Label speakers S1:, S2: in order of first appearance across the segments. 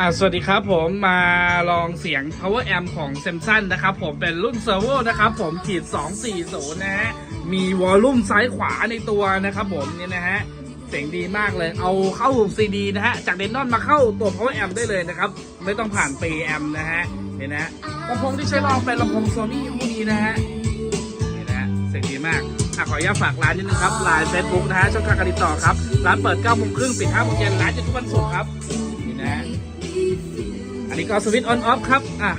S1: อ่าสวัสดีครับผมมาลองเสียง power amp ของ s a m s u n นะครับ ผมเป็นรุ่น servo นะครับ ผมขีด 240 นะฮะ มีวอลลุ่มซ้ายขวาในตัวนะครับผมเนี่ยนะฮะ เสียงดีมากเลย เอาเข้า CD นะฮะ จากเดนนอนมาเข้าตัว power amp ได้เลยนะครับ ไม่ต้องผ่าน p amp นะฮะ เห็นนะฮะลำโพงที่ใช้ลองเป็นลำโพง Sony คู่นี้นะฮะนี่นะฮะเสียงดีมากอะขออนุญาตฝากร้านนิดนึงครับไลน์เฟซบุ๊กนะฮะช่องทางการติดต่อครับ ร้านเปิด9โมงครึ่งปิด5โมงเย็นร้านจะทุกวันศุกร์ครับนี่นะฮะ นนี้ก็สวิตช์ออนออฟครับ อะ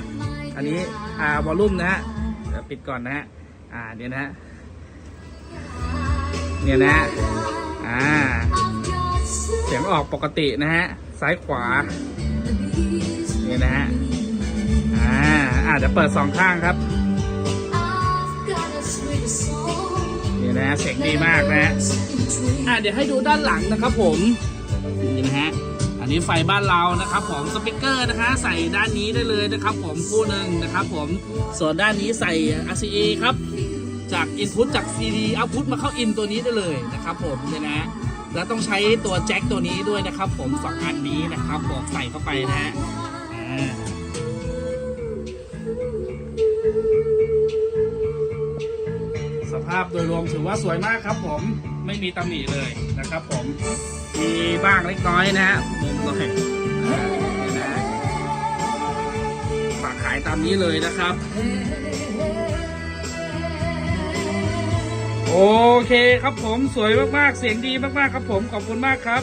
S1: อันนี้ อ่าวอลลุ่มนะฮะปิดก่อนนะฮะ อ่าเดี๋ยวนะฮะ เนี่ยนะฮะ อ่า เสียงออกปกตินะฮะ ซ้ายขวา เนี่ยนะฮะ อ่า อ่าเดี๋ยวเปิดสองข้างครับ เนี่ยนะฮะเสียงดีมากนะฮะ อะเดี๋ยวให้ดูด้านหลังนะครับผม นี่นะฮะ นี้ไฟบ้านเรานะครับผมสปีกเกอร์นะคะใส่ด้านนี้ได้เลยนะครับ ผมคู่หนึ่งนะครับ ผมส่วนด้านนี้ใส่ RCA ครับ จาก Input จาก CD Output มาเข้า In ตัวนี้ได้เลยนะครับ ผมเนี่ยนะฮะแล้วต้องใช้ตัวแจ็คตัวนี้ด้วยนะครับ ผมสองอันนี้นะครับผมใส่เข้าไปนะฮะสภาพโดยรวมถือว่าสวยมากครับ ผมไม่มีตำหนิเลยนะครับ ผมมีบ้างเล็กน้อยนะฮะ่อยฝากขายตามนี้เลยนะครับ โอเคครับผมสวยมากๆ เสียงดีมากๆ ครับผมขอบคุณมากครับ